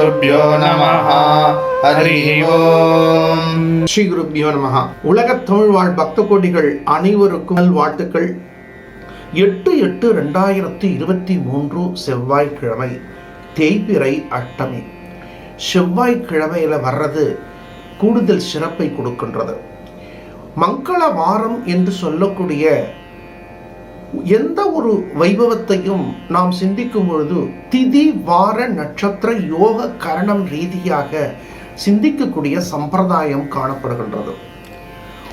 குருப்பியோ நம ஹரி ஓம். ஸ்ரீ குருப்பியோ நமஹா. உலகத் தமிழ் வாழ் பக்த கோடிகள் அனைவருக்கும் வாழ்த்துக்கள். எட்டு எட்டு ரெண்டாயிரத்தி இருபத்தி மூன்று செவ்வாய்க்கிழமை தேய்பிறை அஷ்டமி. செவ்வாய்க்கிழமையில் வர்றது கூடுதல் சிறப்பை கொடுக்கின்றது. மங்கள வாரம் என்று சொல்லக்கூடிய எந்த ஒரு வைபவத்தையும் நாம் சிந்திக்கும் பொழுது திதி வார நட்சத்திர யோக கரணம் ரீதியாக சிந்திக்கக்கூடிய சம்பிரதாயம் காணப்படுகின்றது.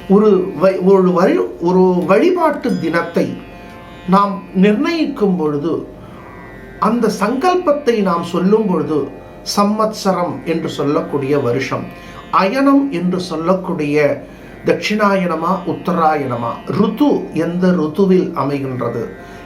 ஒரு வை- ஒரு வழி ஒரு வழிபாட்டு தினத்தை நாம் நிர்ணயிக்கும் பொழுது அந்த சங்கல்பத்தை நாம் சொல்லும் பொழுது சம்மத்சரம் என்று சொல்லக்கூடிய வருஷம் அயனம் என்று சொல்லக்கூடிய தட்சிணாயனமா உத்தராயணமா ருத்து எந்த ருத்துவில் அமைகின்றது?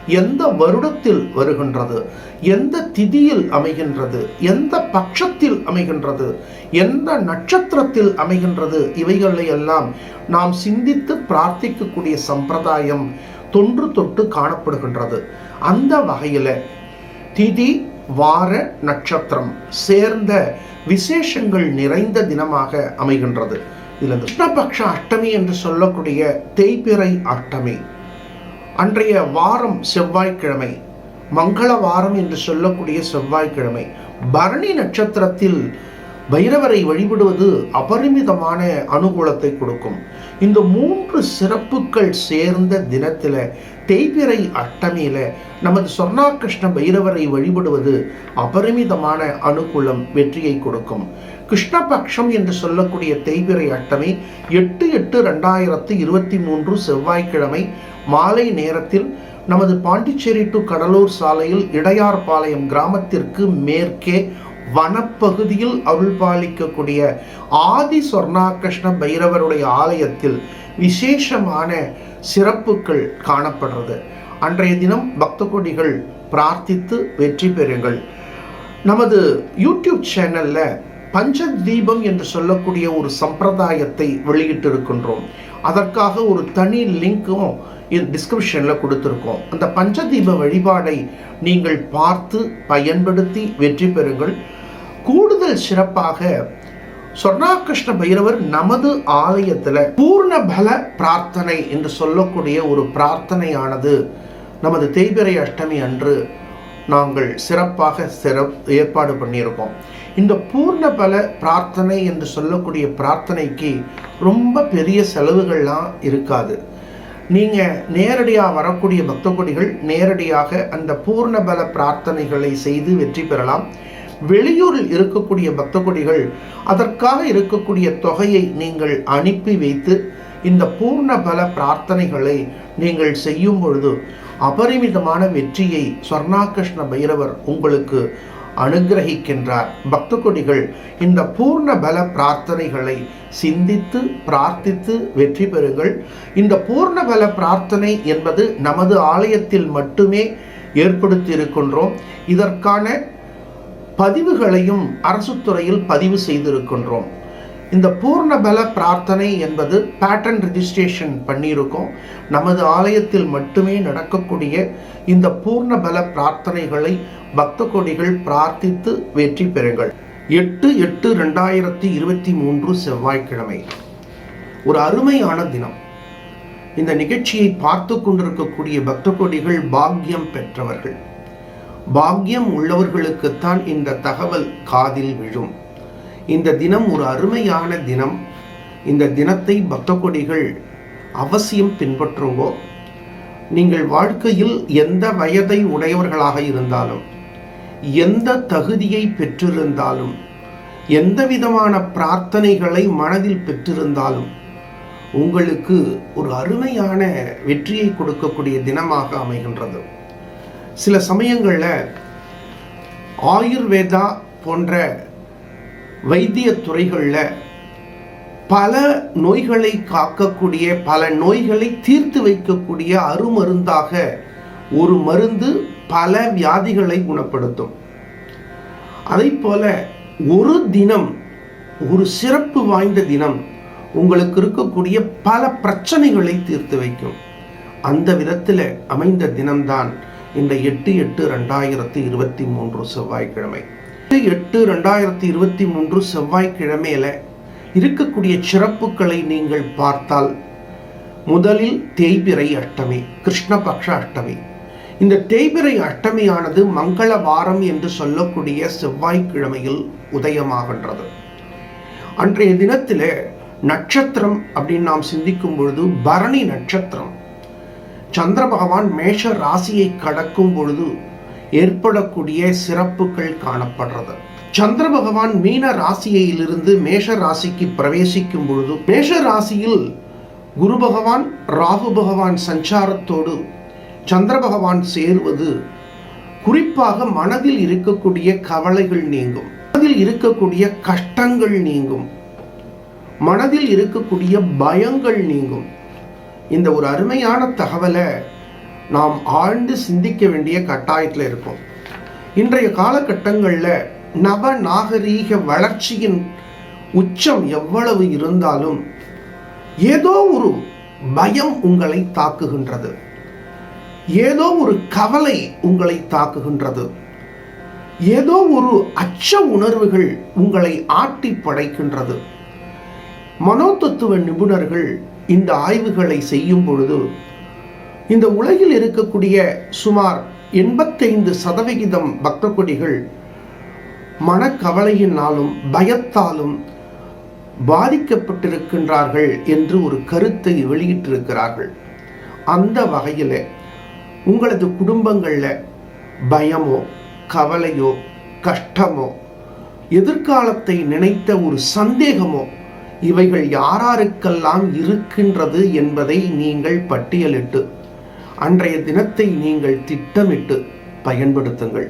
எந்த வருடத்தில் வருகின்றது? எந்த திதியில் அமைகின்றது? எந்த பட்சத்தில் அமைகின்றது? எந்த நட்சத்திரத்தில் அமைகின்றது? இவைகளை எல்லாம் நாம் சிந்தித்து பிரார்த்திக்கக்கூடிய சம்பிரதாயம் தொன்று தொட்டு காணப்படுகின்றது. அந்த வகையில் திதி வார நட்சத்திரம் சேர்ந்த விசேஷங்கள் நிறைந்த தினமாக அமைகின்றது. இதில் கிருஷ்ணபக்ஷ அஷ்டமி என்று சொல்லக்கூடிய தேய்பிறை அஷ்டமி. அன்றைய வாரம் செவ்வாய்க்கிழமை மங்கள வாரம் என்று சொல்லக்கூடிய செவ்வாய்க்கிழமை. பரணி நட்சத்திரத்தில் பைரவரை வழிபடுவது அபரிமிதமான அனுகூலத்தை கொடுக்கும். இந்த மூன்று சிறப்புகள் சேர்ந்த தினத்தில் தேய்பிறை அட்டமையில் நமது சொர்ணாகிருஷ்ண பைரவரை வழிபடுவது அபரிமிதமான அனுகூலம் வெற்றியை கொடுக்கும். கிருஷ்ணபக்ஷம் என்று சொல்லக்கூடிய தேய்பிரை அஷ்டமி எட்டு எட்டு ரெண்டாயிரத்து இருபத்தி மூன்று செவ்வாய்க்கிழமை மாலை நேரத்தில் நமது பாண்டிச்சேரி டு கடலூர் சாலையில் இடையார்பாளையம் கிராமத்திற்கு மேற்கே வனப்பகுதியில் அருள் பாலிக்கக்கூடிய ஆதி சொர்ணாகிருஷ்ண பைரவருடைய ஆலயத்தில் விசேஷமான சிறப்புகள் காணப்படுறது. அன்றைய தினம் பக்த கொடிகள் பிரார்த்தித்து வெற்றி பெறுங்கள். நமது யூடியூப் சேனலில் பஞ்ச தீபம் என்று சொல்லக்கூடிய ஒரு சம்பிரதாயத்தை வெளியிட்டிருக்கின்றோம். அதற்காக ஒரு தனி லிங்க்கும் டிஸ்கிரிப்ஷனில் கொடுத்துருக்கோம். அந்த பஞ்சதீப வழிபாடை நீங்கள் பார்த்து பயன்படுத்தி வெற்றி பெறுங்கள். கூடுதல் சிறப்பாக சொர்ணாகிருஷ்ண பைரவர் நமது ஆலயத்தில் பூர்ண பல பிரார்த்தனை என்று சொல்லக்கூடிய ஒரு பிரார்த்தனையானது. நமது தேய்பிரை அஷ்டமி அன்று நாங்கள் சிறப்பாக சிற ஏற்பாடு பண்ணியிருக்கோம். இந்த பூர்ண பல பிரார்த்தனை என்று சொல்லக்கூடிய பிரார்த்தனைக்கு ரொம்ப பெரிய செலவுகள்லாம் இருக்காது. நீங்கள் நேரடியாக வரக்கூடிய பக்த கொடிகள் நேரடியாக அந்த பூர்ணபல பிரார்த்தனைகளை செய்து வெற்றி பெறலாம். வெளியூரில் இருக்கக்கூடிய பக்த கொடிகள் அதற்காக இருக்கக்கூடிய தொகையை நீங்கள் அனுப்பி வைத்து இந்த பூர்ண பல பிரார்த்தனைகளை நீங்கள் செய்யும் பொழுது அபரிமிதமான வெற்றியை சொர்ணாகிருஷ்ண பைரவர் உங்களுக்கு அனுகிரகிக்கின்றார். பக்த கொடிகள் இந்த பூர்ண பல பிரார்த்தனைகளை சிந்தித்து பிரார்த்தித்து வெற்றி பெறுங்கள். இந்த பூர்ண பல பிரார்த்தனை என்பது நமது ஆலயத்தில் மட்டுமே ஏற்படுத்தி இருக்கின்றோம் இதற்கான பதிவுகளையும் அரசு துறையில் பதிவு செய்திருக்கின்றோம். இந்த பூர்ணபல பிரார்த்தனை என்பது பேட்டன் ரெஜிஸ்ட்ரேஷன் பண்ணியிருக்கோம். நமது ஆலயத்தில் மட்டுமே நடக்கக்கூடிய இந்த பூர்ணபல பிரார்த்தனைகளை பக்த கொடிகள் பிரார்த்தித்து வெற்றி பெறுங்கள். எட்டு எட்டு ரெண்டாயிரத்தி இருபத்தி மூன்று செவ்வாய்க்கிழமை. ஒரு அருமையான தினம். இந்த நிகழ்ச்சியை பார்த்து கொண்டிருக்கக்கூடிய பக்த கொடிகள் பாக்கியம் பெற்றவர்கள். பாக்கியம் உள்ளவர்களுக்குத்தான் இந்த தகவல் காதில் விழும். இந்த தினம் ஒரு அருமையான தினம். இந்த தினத்தை பக்த கொடிகள் அவசியம் பின்பற்றுங்கோ. நீங்கள் வாழ்க்கையில் எந்த வயதை உடையவர்களாக இருந்தாலும் எந்த தகுதியை பெற்றிருந்தாலும் எந்த விதமான பிரார்த்தனைகளை மனதில் பெற்றிருந்தாலும் உங்களுக்கு ஒரு அருமையான வெற்றியை கொடுக்கக்கூடிய தினமாக அமைகின்றது. சில சமயங்களில் ஆயுர்வேதா போன்ற வைத்திய துறைகளில் பல நோய்களை காக்கக்கூடிய பல நோய்களை தீர்த்து வைக்கக்கூடிய அருமருந்தாக ஒரு மருந்து பல வியாதிகளை குணப்படுத்தும். அதை போல ஒரு தினம் ஒரு சிறப்பு வாய்ந்த தினம் உங்களுக்கு இருக்கக்கூடிய பல பிரச்சனைகளை தீர்த்து வைக்கும். அந்த விதத்தில் அமைந்த தினம்தான் இந்த எட்டு எட்டு ரெண்டாயிரத்து இருபத்தி மூன்று செவ்வாய்க்கிழமை. எட்டு ரெண்டாயிரத்தி இருபத்தி மூன்று செவ்வாய்க்கிழமையில் இருக்கக்கூடிய சிறப்புகளை நீங்கள் பார்த்தால் முதலில் தேய்பிரை அஷ்டமி கிருஷ்ணபக்ஷ அஷ்டமி. இந்த தேய்பிரை அஷ்டமியானது மங்கள வாரம் என்று சொல்லக்கூடிய செவ்வாய்க்கிழமையில் உதயமாகின்றது. அன்றைய தினத்தில் நட்சத்திரம் அப்படின்னு நாம் சிந்திக்கும் பொழுது பரணி நட்சத்திரம். சந்திர பகவான் மேஷ ராசியை கடக்கும் பொழுது ஏற்படக்கூடிய சிறப்புகள் காணப்படுறது. சந்திர பகவான் மீன ராசியிலிருந்து மேஷ ராசிக்கு பிரவேசிக்கும் பொழுது மேஷ ராசியில் குரு பகவான் ராகு பகவான் சஞ்சாரத்தோடு சந்திர பகவான் சேருவது குறிப்பாக மனதில் இருக்கக்கூடிய கவலைகள் நீங்கும். மனதில் இருக்கக்கூடிய கஷ்டங்கள் நீங்கும். மனதில் இருக்கக்கூடிய பயங்கள் நீங்கும். இந்த ஒரு அருமையான தகவலை நாம் ஆழ்ந்து சிந்திக்க வேண்டிய கட்டாயத்தில் இருக்கும். இன்றைய காலகட்டங்களில் நவ நாகரீக வளர்ச்சியின் உச்சம் எவ்வளவு இருந்தாலும் ஏதோ ஒரு பயம் உங்களை தாக்குகின்றது. ஏதோ ஒரு கவலை உங்களை தாக்குகின்றது. ஏதோ ஒரு அச்ச உணர்வுகள் உங்களை ஆட்டி படைக்கின்றது. மனோதத்துவ நிபுணர்கள் இந்த ஆய்வுகளை செய்யும் பொழுது இந்த உலகில் இருக்கக்கூடிய சுமார் எண்பத்தைந்து சதவிகிதம் பக்த கொடிகள் மனக்கவலையினாலும் பயத்தாலும் பாதிக்கப்பட்டிருக்கின்றார்கள் என்று ஒரு கருத்தை வெளியிட்டிருக்கிறார்கள். அந்த வகையில் உங்களது குடும்பங்களில் பயமோ கவலையோ கஷ்டமோ எதிர்காலத்தை நினைத்த ஒரு சந்தேகமோ இவைகள் யாராருக்கெல்லாம் இருக்கின்றது என்பதை நீங்கள் பட்டியலிட்டு அன்றைய தினத்தை நீங்கள் திட்டமிட்டு பயன்படுத்துங்கள்.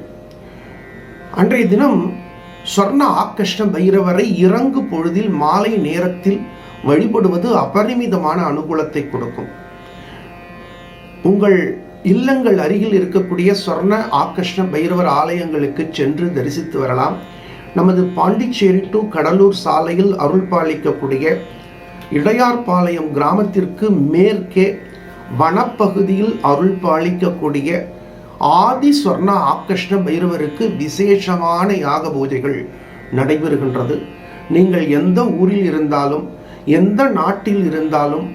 அன்றைய தினம் சொர்ண ஆக்கஷ்ண பைரவரை இறங்கு பொழுதில் மாலை நேரத்தில் வழிபடுவது அபரிமிதமான அனுகூலத்தை கொடுக்கும். உங்கள் இல்லங்கள் அருகில் இருக்கக்கூடிய சொர்ண ஆக்கஷ்ண பைரவர் ஆலயங்களுக்கு சென்று தரிசித்து வரலாம். நமது பாண்டிச்சேரி டு கடலூர் சாலையில் அருள் பாலிக்கக்கூடிய இடையார்பாளையம் கிராமத்திற்கு மேற்கே வனப்பகுதியில் அருள் பாலிக்கக்கூடிய ஆதி சொர்ண ஆக்கஷ்ண பைரவருக்கு விசேஷமான யாக பூஜைகள் நடைபெறுகின்றது. நீங்கள் எந்த ஊரில் இருந்தாலும் எந்த நாட்டில் இருந்தாலும்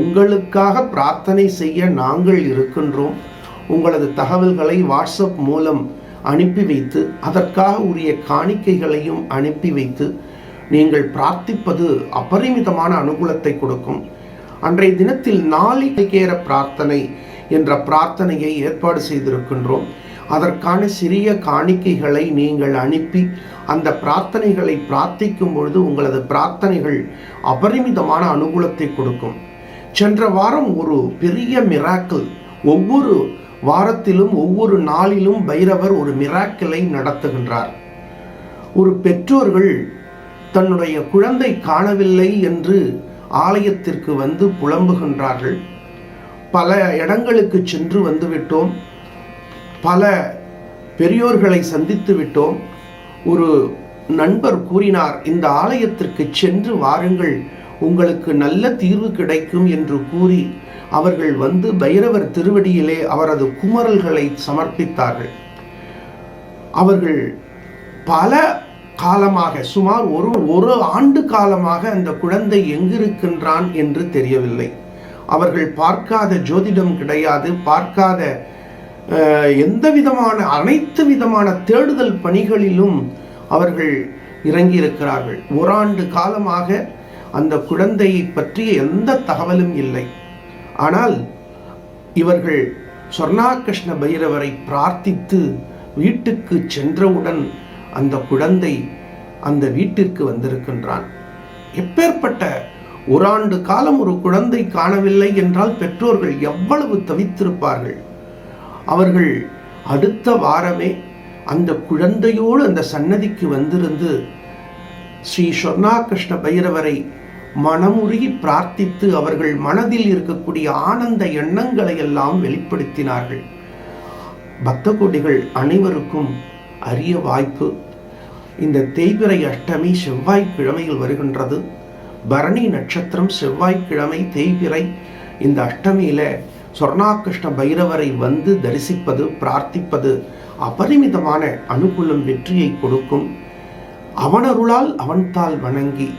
உங்களுக்காக பிரார்த்தனை செய்ய நாங்கள் இருக்கின்றோம். உங்களது தகவல்களை வாட்ஸ்அப் மூலம் அனுப்பி வைத்து அதற்காக உரிய காணிக்கைகளையும் அனுப்பி வைத்து நீங்கள் பிரார்த்திப்பது அபரிமிதமான அனுகூலத்தை கொடுக்கும். அன்றைய தினத்தில் நாளிகேற பிரார்த்தனை என்ற பிரார்த்தனையை ஏற்பாடு செய்திருக்கின்றோம். அதற்கான சிறிய காணிக்கைகளை நீங்கள் அனுப்பி அந்த பிரார்த்தனைகளை பிரார்த்திக்கும் பொழுது உங்களது பிரார்த்தனைகள் அபரிமிதமான அனுகூலத்தை கொடுக்கும். சென்ற வாரம் ஒரு பெரிய மிராக்கிள் ஒவ்வொரு வாரத்திலும் ஒவ்வொரு நாளிலும் பைரவர் ஒரு மிராக்கிளை நடத்துகின்றார். ஒரு பெற்றோர்கள் தன்னுடைய குழந்தை காணவில்லை என்று ஆலயத்திற்கு வந்து புலம்புகின்றார்கள். பல இடங்களுக்கு சென்று வந்துவிட்டோம். பல பெரியோர்களை சந்தித்து விட்டோம். ஒரு நண்பர் கூறினார் இந்த ஆலயத்திற்கு சென்று வாருங்கள். உங்களுக்கு நல்ல தீர்வு கிடைக்கும் என்று கூறி அவர்கள் வந்து பைரவர் திருவடியிலே அவரது குமரல்களை சமர்ப்பித்தார்கள். அவர்கள் பல காலமாக சுமார் ஒரு ஒரு ஆண்டு காலமாக அந்த குழந்தை எங்கிருக்கின்றான் என்று தெரியவில்லை. அவர்கள் பார்க்காத ஜோதிடம் கிடையாது பார்க்காத எந்த விதமான அனைத்து விதமான தேடுதல் பணிகளிலும் அவர்கள் இறங்கியிருக்கிறார்கள். ஓராண்டு காலமாக அந்த குழந்தையை பற்றிய எந்த தகவலும் இல்லை. ஆனால் இவர்கள் சொர்ணாகிருஷ்ண பைரவரை பிரார்த்தித்து வீட்டுக்கு சென்றவுடன் அந்த குழந்தை அந்த வீட்டிற்கு வந்திருக்கின்றான். எப்பேற்பட்ட ஒரு ஆண்டு காலம் ஒரு குழந்தை காணவில்லை என்றால் பெற்றோர்கள் எவ்வளவு தவித்திருப்பார்கள். அவர்கள் அடுத்த வாரமே அந்த குழந்தையோடு அந்த சன்னதிக்கு வந்திருந்து ஸ்ரீ சொர்ணாகிருஷ்ண பைரவரை மனமுருகி பிரார்த்தித்து அவர்கள் மனதில் இருக்கக்கூடிய ஆனந்த எண்ணங்களை எல்லாம் வெளிப்படுத்தினார்கள். பக்த கோடிகள் அனைவருக்கும் அரிய வாய்ப்பு. இந்த தேய்பிறை அஷ்டமி செவ்வாய்க்கிழமையில் வருகின்றது. பரணி நட்சத்திரம் செவ்வாய்க்கிழமை தேய்பிறை இந்த அஷ்டமியில் சொர்ணாகிருஷ்ண பைரவரை வந்து தரிசிப்பது பிரார்த்திப்பது அபரிமிதமான அனுகூலம் வெற்றியை கொடுக்கும். அவனருளால் அவன்தால் வணங்கி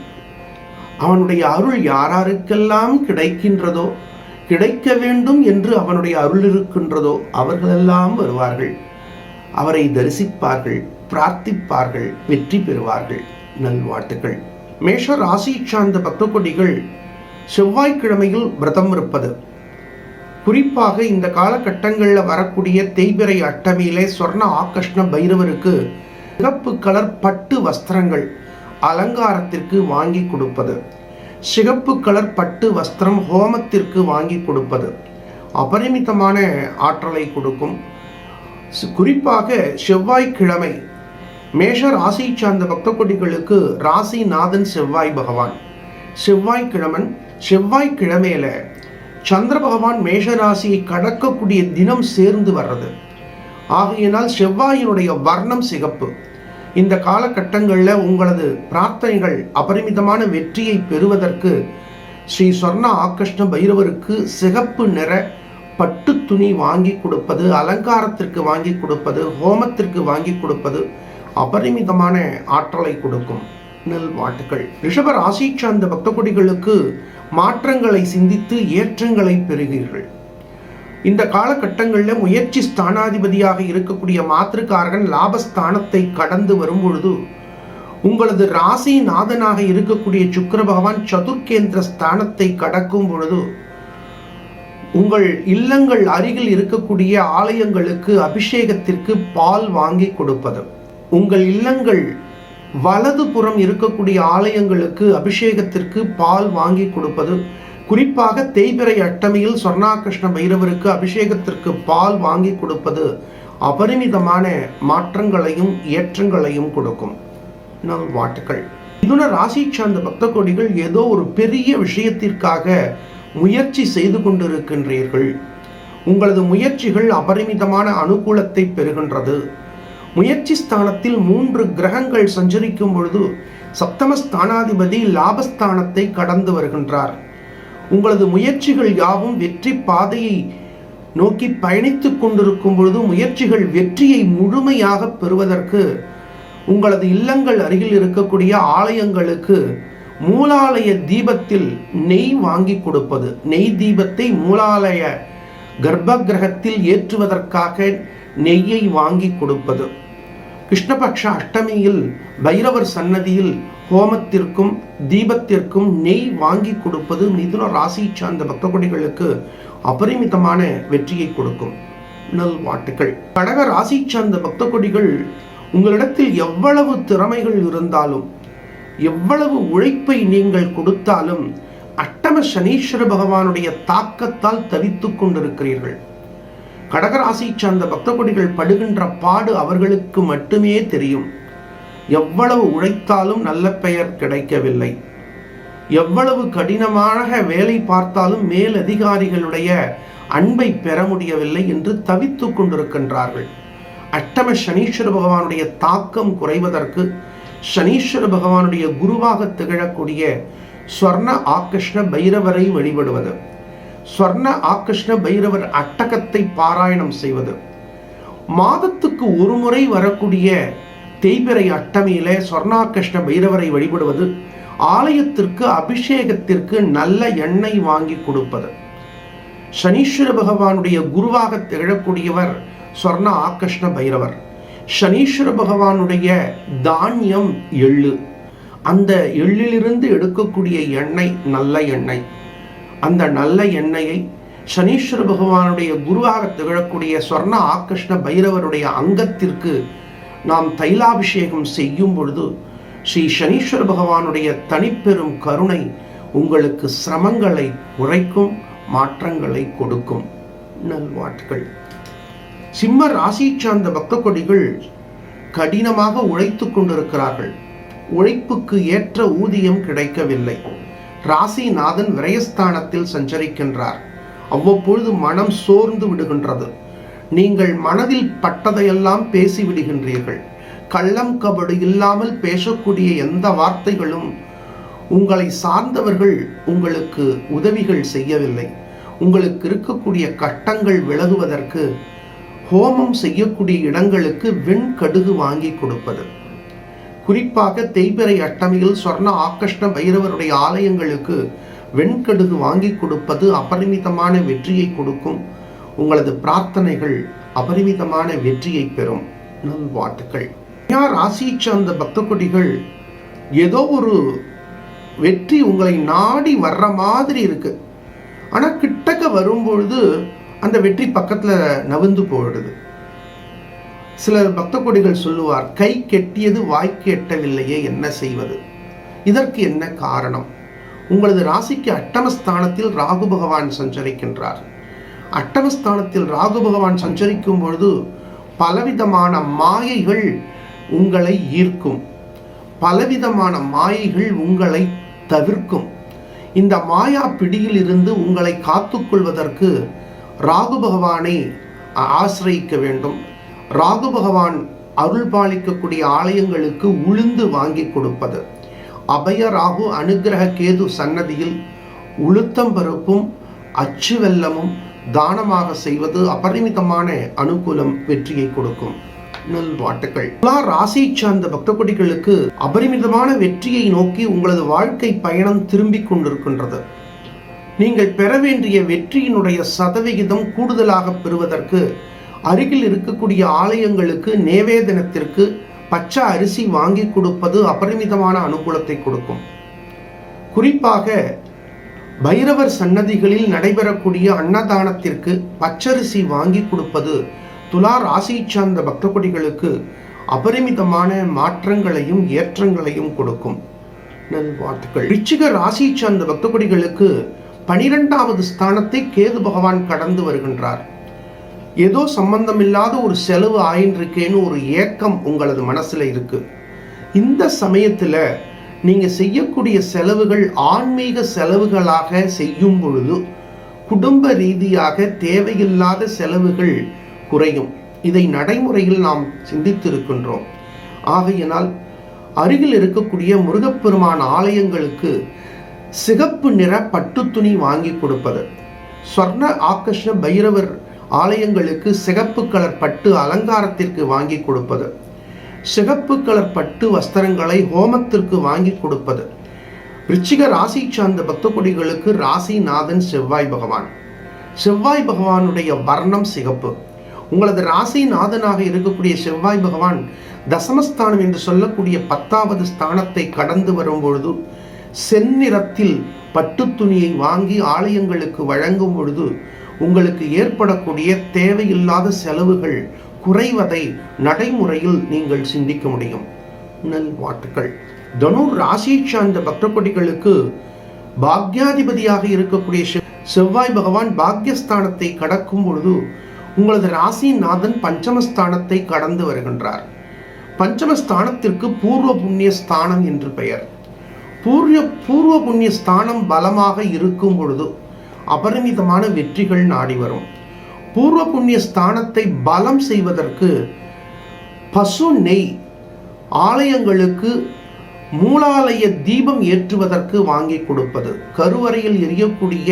அவனுடைய அருள் யாராருக்கெல்லாம் கிடைக்கின்றதோ கிடைக்க வேண்டும் என்று அவனுடைய அருள் இருக்கின்றதோ அவர்களெல்லாம் வருவார்கள். அவரை தரிசிப்பார்கள். பிரார்த்திப்பார்கள் வெற்றி பெறுவார்கள். நல்வாழ்த்துக்கள். மேஷ ராசியை சார்ந்த பக்த கொடிகள் செவ்வாய்க்கிழமையில் விரதம் இருப்பது. குறிப்பாக இந்த காலகட்டங்களில் வரக்கூடிய தேய்பிரை அட்டமியிலே சொர்ண ஆகர்ஷ்ண பைரவருக்கு சிகப்பு கலர் பட்டு வஸ்திரங்கள் அலங்காரத்திற்கு வாங்கி கொடுப்பது. சிகப்பு கலர் பட்டு வஸ்திரம் ஹோமத்திற்கு வாங்கி கொடுப்பது. அபரிமிதமான ஆற்றலை கொடுக்கும். குறிப்பாக செவ்வாய்க்கிழமை மேஷ ராசி சார்ந்த பக்த கொடிகளுக்கு ராசிநாதன் செவ்வாய் பகவான். செவ்வாய்க்கிழமன் செவ்வாய்க்கிழமையில சந்திர பகவான் மேஷ ராசியை கடக்கக்கூடிய தினம் சேர்ந்து வர்றது. ஆகையினால் செவ்வாயினுடைய வர்ணம் சிகப்பு. இந்த காலகட்டங்களில் உங்களது பிரார்த்தனைகள் அபரிமிதமான வெற்றியை பெறுவதற்கு ஸ்ரீ சொர்ண ஆகிருஷ்ண பைரவருக்கு சிகப்பு நிற பட்டு துணி வாங்கி கொடுப்பது அலங்காரத்திற்கு வாங்கி கொடுப்பது ஹோமத்திற்கு வாங்கி கொடுப்பது அபரிமிதமான ஆற்றலை கொடுக்கும் நல் வாட்டுகள் ரிஷப ராசி சார்ந்த பக்தகுடிகளுக்கு மாற்றங்களை சிந்தித்து ஏற்றங்களை பெறுகிறீர்கள் இந்த காலகட்டங்களில் முயற்சி ஸ்தானாதிபதியாக இருக்கக்கூடிய மாத்திருக்காரகன் லாபஸ்தானத்தை கடந்து வரும்பொழுது உங்களது ராசி நாதனாக இருக்கக்கூடிய சுக்கர பகவான் சதுர்கேந்திர ஸ்தானத்தை கடக்கும் பொழுது உங்கள் இல்லங்கள் அருகில் இருக்கக்கூடிய ஆலயங்களுக்கு அபிஷேகத்திற்கு பால் வாங்கி கொடுப்பது. உங்கள் இல்லங்கள் வலது புறம் இருக்கக்கூடிய ஆலயங்களுக்கு அபிஷேகத்திற்கு பால் வாங்கி கொடுப்பது. குறிப்பாக தேய்பிறை அட்டமையில் சொர்ணாகிருஷ்ண பைரவருக்கு அபிஷேகத்திற்கு பால் வாங்கி கொடுப்பது அபரிமிதமான மாற்றங்களையும் ஏற்றங்களையும் கொடுக்கும். நல் வாட்டுக்கள் மிதுன ராசி சார்ந்த பக்த கொடிகள் ஏதோ ஒரு பெரிய விஷயத்திற்காக முயற்சி செய்து கொண்டிருக்கின்றீர்கள். உங்களது முயற்சிகள் அபரிமிதமான அனுகூலத்தை பெறுகின்றது. முயற்சி ஸ்தானத்தில் மூன்று கிரகங்கள் சஞ்சரிக்கும் பொழுது சப்தம ஸ்தானாதிபதி லாபஸ்தானத்தை கடந்து வருகின்றார். உங்களது முயற்சிகள் யாவும் வெற்றி பாதையை நோக்கி பயணித்துக் கொண்டிருக்கும் பொழுது முயற்சிகள் வெற்றியை முழுமையாக பெறுவதற்கு உங்களது இல்லங்கள் அருகில் இருக்கக்கூடிய ஆலயங்களுக்கு மூலாலய தீபத்தில் நெய் வாங்கி கொடுப்பது. நெய் தீபத்தை மூலாலய கர்ப்ப கிரகத்தில் ஏற்றுவதற்காக நெய்யை வாங்கி கொடுப்பது. கிருஷ்ணபக்ஷ அஷ்டமியில் பைரவர் சன்னதியில் ஹோமத்திற்கும் தீபத்திற்கும் நெய் வாங்கி கொடுப்பது மிதுன ராசி சார்ந்த பக்தகொடிகளுக்கு அபரிமிதமான வெற்றியை கொடுக்கும். நல் வாட்டுகள் கடக ராசி சார்ந்த பக்த கொடிகள் உங்களிடத்தில் எவ்வளவு திறமைகள் இருந்தாலும் எவ்வளவு உழைப்பை நீங்கள் கொடுத்தாலும் அட்டம சனீஸ்வர பகவானுடைய தாக்கத்தால் தவித்துக் கொண்டிருக்கிறீர்கள். கடகராசி சார்ந்த பக்தகொடிகள் படுகின்ற பாடு அவர்களுக்கு மட்டுமே தெரியும். எவ்வளவு உழைத்தாலும் நல்ல பெயர் கிடைக்கவில்லை. எவ்வளவு கடினமாக வேலை பார்த்தாலும் மேலதிகாரிகளுடைய அன்பை பெற முடியவில்லை என்று தவித்துக் கொண்டிருக்கின்றார்கள். அட்டம சனீஸ்வர பகவானுடைய தாக்கம் குறைவதற்கு சனீஸ்வர பகவானுடைய குருவாக திகழக்கூடிய ஸ்வர்ண ஆகிருஷ்ண பைரவரை வழிபடுவது. ஸ்வர்ண ஆகிருஷ்ண பைரவர் அட்டகத்தை பாராயணம் செய்வது. மாதத்துக்கு ஒரு முறை வரக்கூடிய தேய்பிறை அட்டமையில சொர்ணாகிருஷ்ண பைரவரை வழிபடுவது ஆலயத்திற்கு அபிஷேகத்திற்கு நல்ல எண்ணெய் வாங்கி கொடுப்பது. சனீஸ்வர பகவானுடைய குருவாக திகழக்கூடியவர் சொர்ண ஆகிருஷ்ண பைரவர். சனீஸ்வர பகவானுடைய தானியம் எள்ளு. அந்த எள்ளிலிருந்து எடுக்கக்கூடிய எண்ணெய் நல்ல எண்ணெய். அந்த நல்ல எண்ணெயை சனீஸ்வர பகவானுடைய குருவாக திகழக்கூடிய சொர்ண ஆகிருஷ்ண பைரவருடைய அங்கத்திற்கு நாம் தைலாபிஷேகம் செய்யும் பொழுது ஸ்ரீ சனீஸ்வர பகவானுடைய தனிப்பெரும் கருணை உங்களுக்கு சிரமங்களை உழைக்கும் மாற்றங்களை கொடுக்கும். நல்வாழ்த்துக்கள். சிம்ம ராசி சார்ந்த பக்த கொடிகள் கடினமாக உழைத்துக் கொண்டிருக்கிறார்கள். உழைப்புக்கு ஏற்ற ஊதியம் கிடைக்கவில்லை. ராசிநாதன் விரயஸ்தானத்தில் சஞ்சரிக்கின்றார். அவ்வப்பொழுது மனம் சோர்ந்து விடுகின்றது. நீங்கள் மனதில் பட்டதையெல்லாம் பேசி விடுகின்றீர்கள் கள்ளம் கபடு இல்லாமல் பேசக்கூடிய எந்த வார்த்தைகளும் உங்களை சார்ந்தவர்கள் உங்களுக்கு உதவிகள் செய்யவில்லை. உங்களுக்கு இருக்கக்கூடிய கட்டங்கள் விலகுவதற்கு ஹோமம் செய்யக்கூடிய இடங்களுக்கு வெண்கடுகு வாங்கி கொடுப்பது. குறிப்பாக தேய்பிறை அட்டமையில் சொர்ண ஆகஷ்ண பைரவருடைய ஆலயங்களுக்கு வெண்கடுகு வாங்கி கொடுப்பது அபரிமிதமான வெற்றியை கொடுக்கும். உங்களது பிரார்த்தனைகள் அபரிமிதமான வெற்றியை பெறும். நல்வாழ்த்துக்கள். யார் ராசி சார்ந்த பக்த கொடிகள் ஏதோ ஒரு வெற்றி உங்களை நாடி வர்ற மாதிரி இருக்கு. ஆனால் கிட்டக்க வரும்பொழுது அந்த வெற்றி பக்கத்தில் நவிந்து போயிடுது. சில பக்த கொடிகள் சொல்லுவார் கை கெட்டியது வாய்க்கு எட்டவில்லையே என்ன செய்வது? இதற்கு என்ன காரணம்? உங்களது ராசிக்கு அட்டமஸ்தானத்தில் ராகு பகவான் சஞ்சரிக்கின்றார். அட்டமஸ்தானத்தில் ராகு பகவான் சஞ்சரிக்கும் பொழுது பலவிதமான மாயைகள் உங்களை ஈர்க்கும். பலவிதமான மாயைகள் உங்களை தவிர்க்கும். இந்த மாயா பிடியில் இருந்து உங்களை காத்துக்கொள்வதற்கு ராகு பகவானை ஆசிரியிக்க வேண்டும். ராகு பகவான் அருள் பாலிக்கக்கூடிய ஆலயங்களுக்கு உளுந்து வாங்கி கொடுப்பது. அபய ராகு அனுகிரக கேது சன்னதியில் உளுத்தம் பருப்பும் அச்சு வெல்லமும் தானமாக செய்வது அபரிமிதமான அனுகூலம் வெற்றியை கொடுக்கும். நல்வாட்டுக்கள் துலா ராசியை சார்ந்த பக்த கொடிகளுக்கு அபரிமிதமான வெற்றியை நோக்கி உங்களது வாழ்க்கை பயணம் திரும்பிக் கொண்டிருக்கின்றது. நீங்கள் பெற வேண்டிய வெற்றியினுடைய சதவிகிதம் கூடுதலாக பெறுவதற்கு அருகில் இருக்கக்கூடிய ஆலயங்களுக்கு நேவேதனத்திற்கு பச்சை அரிசி வாங்கி கொடுப்பது அபரிமிதமான அனுகூலத்தை கொடுக்கும். குறிப்பாக பைரவர் சன்னதிகளில் நடைபெறக்கூடிய அன்னதானத்திற்கு பச்சரிசி வாங்கி கொடுப்பது துலா ராசி சார்ந்த பக்தகுடிகளுக்கு அபரிமிதமான மாற்றங்களையும் ஏற்றங்களையும் கொடுக்கும். நல்வாழ்த்துக்கள். ரிச்சிக ராசி சார்ந்த பக்தகுடிகளுக்கு பனிரெண்டாவது ஸ்தானத்தை கேது பகவான் கடந்து வருகின்றார். ஏதோ சம்பந்தமில்லாத ஒரு செலவு ஆயின்றிருக்கேன்னு ஒரு ஏக்கம் உங்களது மனசில் இருக்குது இந்த சமயத்தில் நீங்கள் செய்யக்கூடிய செலவுகள் ஆன்மீக செலவுகளாக செய்யும் பொழுது குடும்ப ரீதியாக தேவையில்லாத செலவுகள் குறையும். இதை நடைமுறையில் நாம் சிந்தித்திருக்கின்றோம். ஆகையினால் அருகில் இருக்கக்கூடிய முருகப்பெருமான் ஆலயங்களுக்கு சிகப்பு நிற பட்டு துணி வாங்கி கொடுப்பது. ஸ்வர்ண ஆகர்ஷ பைரவர் ஆலயங்களுக்கு சிகப்பு கலர் பட்டு அலங்காரத்திற்கு வாங்கி கொடுப்பது. சிகப்பு கலர் பட்டு வஸ்திரங்களை ஹோமத்திற்கு வாங்கி கொடுப்பது. ரிச்சிக ராசி சார்ந்த பக்த கொடிகளுக்கு ராசிநாதன் செவ்வாய் பகவான். செவ்வாய் பகவானுடைய வர்ணம் சிகப்பு. உங்களது ராசிநாதனாக இருக்கக்கூடிய செவ்வாய் பகவான் தசமஸ்தானம் என்று சொல்லக்கூடிய பத்தாவது ஸ்தானத்தை கடந்து வரும்பொழுது செந்நிறத்தில் பட்டு துணியை வாங்கி ஆலயங்களுக்கு வழங்கும் பொழுது உங்களுக்கு ஏற்படக்கூடிய தேவையில்லாத செலவுகள் குறைவதை நடைமுறையில் நீங்கள் சிந்திக்க முடியும். நல் வாட்டுக்கள் தனுர் ராசி சார்ந்த பக்தகொடிகளுக்கு பாக்யாதிபதியாக இருக்கக்கூடிய செவ்- செவ்வாய் பகவான் பாக்யஸ்தானத்தை கடக்கும் பொழுது உங்களது ராசிநாதன் பஞ்சமஸ்தானத்தை கடந்து வருகின்றார். பஞ்சமஸ்தானத்திற்கு பூர்வ புண்ணிய ஸ்தானம் என்று பெயர். பூர்வ பூர்வ புண்ணிய ஸ்தானம் பலமாக இருக்கும் பொழுது அபரிமிதமான வெற்றிகள் நாடி வரும். பூர்வ புண்ணிய ஸ்தானத்தை பலம் செய்வதற்கு பசு நெய் ஆலயங்களுக்கு மூலாலய தீபம் ஏற்றுவதற்கு வாங்கி கொடுப்பது. கருவறையில் எரியக்கூடிய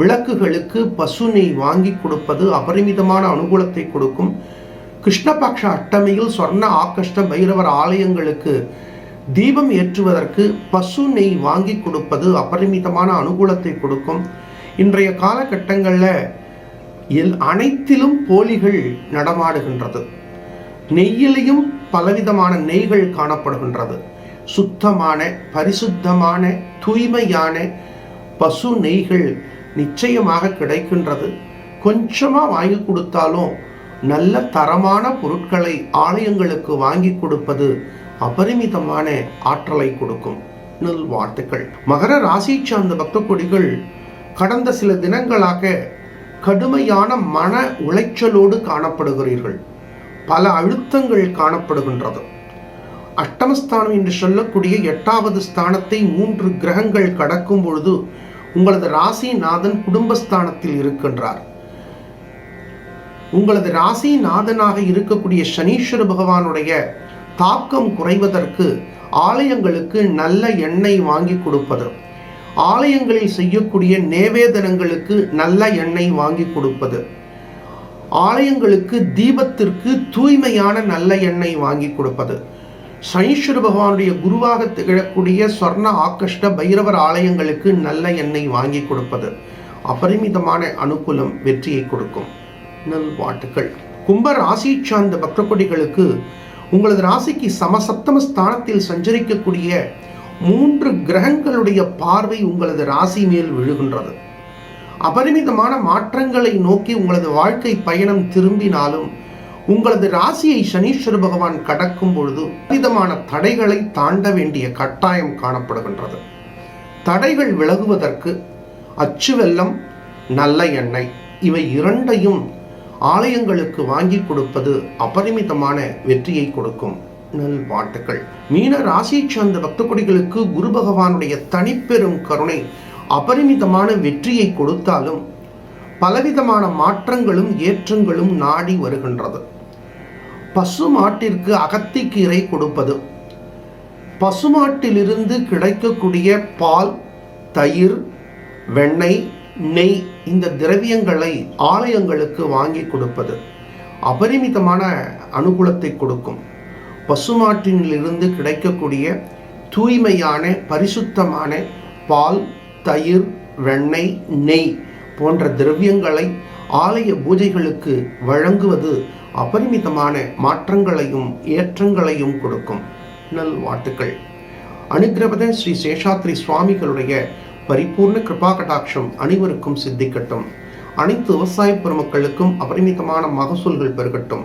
விளக்குகளுக்கு பசு நெய் வாங்கி கொடுப்பது அபரிமிதமான அனுகூலத்தை கொடுக்கும். கிருஷ்ணபக்ஷ அட்டமையில் சொர்ண ஆகஷ்ட பைரவர் ஆலயங்களுக்கு தீபம் ஏற்றுவதற்கு பசு நெய் வாங்கி கொடுப்பது அபரிமிதமான அனுகூலத்தை கொடுக்கும். இன்றைய காலகட்டங்களில் எல் அனைத்திலும் போலிகள் நடமாடுகின்றது. நெய்யிலையும் பலவிதமான நெய்கள் காணப்படுகின்றது. சுத்தமான பரிசுத்தமான தூய்மையான பசு நெய்கள் நிச்சயமாக கிடைக்கின்றது. கொஞ்சமாக வாங்கி கொடுத்தாலும் நல்ல தரமான பொருட்களை ஆலயங்களுக்கு வாங்கி கொடுப்பது அபரிமிதமான ஆற்றலை கொடுக்கும். நல் வாழ்த்துக்கள். மகர ராசி சார்ந்த பக்த கொடிகள் கடந்த சில தினங்களாக கடுமையான மன உளைச்சலோடு காணப்படுகிறீர்கள். பல அழுத்தங்கள் காணப்படுகின்றது. அட்டமஸ்தானம் என்று சொல்லக்கூடிய எட்டாவது ஸ்தானத்தை மூன்று கிரகங்கள் கடக்கும் பொழுது உங்களது ராசிநாதன் குடும்பஸ்தானத்தில் இருக்கின்றார். உங்களது ராசிநாதனாக இருக்கக்கூடிய சனீஸ்வர பகவானுடைய தாக்கம் குறைவதற்கு ஆலயங்களுக்கு நல்ல எண்ணெய் வாங்கி கொடுப்பது. ஆலயங்களில் செய்யக்கூடிய நேவேதனங்களுக்கு நல்ல எண்ணெய் வாங்கி கொடுப்பது. ஆலயங்களுக்கு தீபத்திற்கு தூய்மையான நல்ல எண்ணெய் வாங்கி கொடுப்பது. சனீஸ்வர பகவானுடைய குருவாக திகழக்கூடிய சொர்ண ஆக்கஷ்ட பைரவர் ஆலயங்களுக்கு நல்ல எண்ணெய் வாங்கி கொடுப்பது. அபரிமிதமான அனுகூலம் வெற்றியை கொடுக்கும். நல்வாட்டுக்கள் கும்ப ராசி சார்ந்த பக்ரக்கொடிகளுக்கு உங்களது ராசிக்கு சமசப்தம ஸ்தானத்தில் சஞ்சரிக்கக்கூடிய மூன்று கிரகங்களுடைய பார்வை உங்களது ராசி மேல் விழுகின்றது. அபரிமிதமான மாற்றங்களை நோக்கி உங்களது வாழ்க்கை பயணம் திரும்பினாலும் உங்களது ராசியை சனீஸ்வர பகவான் கடக்கும் பொழுது விதமான தடைகளை தாண்ட வேண்டிய கட்டாயம் காணப்படுகின்றது. தடைகள் விலகுவதற்கு அச்சு வெல்லம் நல்ல எண்ணெய் இவை இரண்டையும் ஆலயங்களுக்கு வாங்கி கொடுப்பது அபரிமிதமான வெற்றியை கொடுக்கும். நல்வாழ்த்துக்கள் மீன ராசியை சார்ந்த பக்தகுடிகளுக்கு குரு பகவானுடைய தனிப்பெரும் கருணை. அபரிமிதமான வெற்றியை கொடுத்தாலும் பலவிதமான மாற்றங்களும் ஏற்றங்களும் நாடி வருகின்றது. பசு மாட்டிற்கு அகத்திக்கீரை கொடுப்பது. பசுமாட்டிலிருந்து கிடைக்கக்கூடிய பால் தயிர் வெண்ணெய் நெய் இந்த திரவியங்களை ஆலயங்களுக்கு வாங்கி கொடுப்பது. அபரிமிதமான அனுகூலத்தை கொடுக்கும். பசுமாட்டினிலிருந்து கிடைக்கக்கூடிய தூய்மையான பரிசுத்தமான பால் தயிர் வெண்ணெய் நெய் போன்ற திரவியங்களை ஆலய பூஜைகளுக்கு வழங்குவது அபரிமிதமான மாற்றங்களையும் ஏற்றங்களையும் கொடுக்கும். நல் நல்வாழ்த்துக்கள் அனுகிரபத ஸ்ரீ சேஷாத்ரி சுவாமிகளுடைய பரிபூர்ண கிருபா கடாட்சம் அனைவருக்கும் சித்திக்கட்டும். அனைத்து விவசாய பெருமக்களுக்கும் அபரிமிதமான மகசூல்கள் பெருகட்டும்.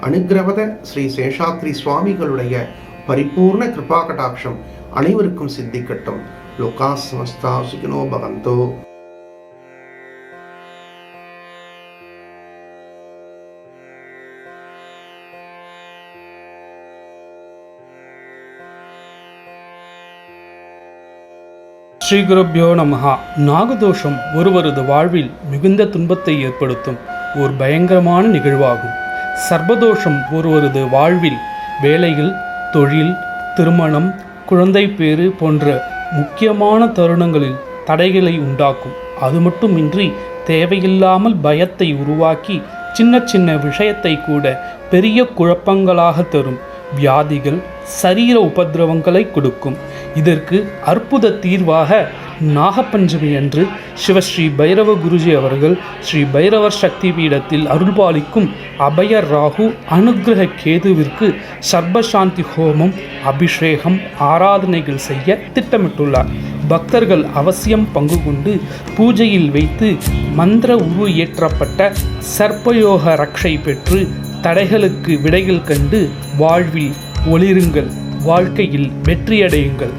அனுகிரவத ஸ்ரீ சேஷாத்ரி சுவாமிகளுடைய பரிபூர்ண கிருபா கடாட்சம் அனைவருக்கும் சித்திக்கட்டும். லோகா சமஸ்தா சுகினோ பகந்தோ. ஸ்ரீ குருப்பியோ நமஹா. நாகதோஷம் ஒருவரது வாழ்வில் மிகுந்த துன்பத்தை ஏற்படுத்தும். ஒரு பயங்கரமான நிகழ்வாகும். சர்வதோஷம் ஒருவரது வாழ்வில் வேலைகள் தொழில் திருமணம் குழந்தை பேறு போன்ற முக்கியமான தருணங்களில் தடைகளை உண்டாக்கும். அது மட்டுமின்றி தேவையில்லாமல் பயத்தை உருவாக்கி சின்ன சின்ன விஷயத்தை கூட பெரிய குழப்பங்களாக தரும். வியாதிகள் சரீர உபதிரவங்களை கொடுக்கும். இதற்கு அற்புத தீர்வாக நாகப்பஞ்சமி அன்று சிவஸ்ரீ பைரவ குருஜி அவர்கள் ஸ்ரீ பைரவர் சக்தி பீடத்தில் அருள்பாலிக்கும் அபய ராகு அனுகிரக கேதுவிற்கு சர்பசாந்தி ஹோமம் அபிஷேகம் ஆராதனைகள் செய்ய திட்டமிட்டுள்ளார். பக்தர்கள் அவசியம் பங்கு கொண்டு பூஜையில் வைத்து மந்திர உரு ஏற்றப்பட்ட சர்ப்பயோக ரக்ஷை பெற்று தடைகளுக்கு விடைகள் கண்டு வாழ்வில் ஒளிருங்கள். வாழ்க்கையில் வெற்றியடையுங்கள்.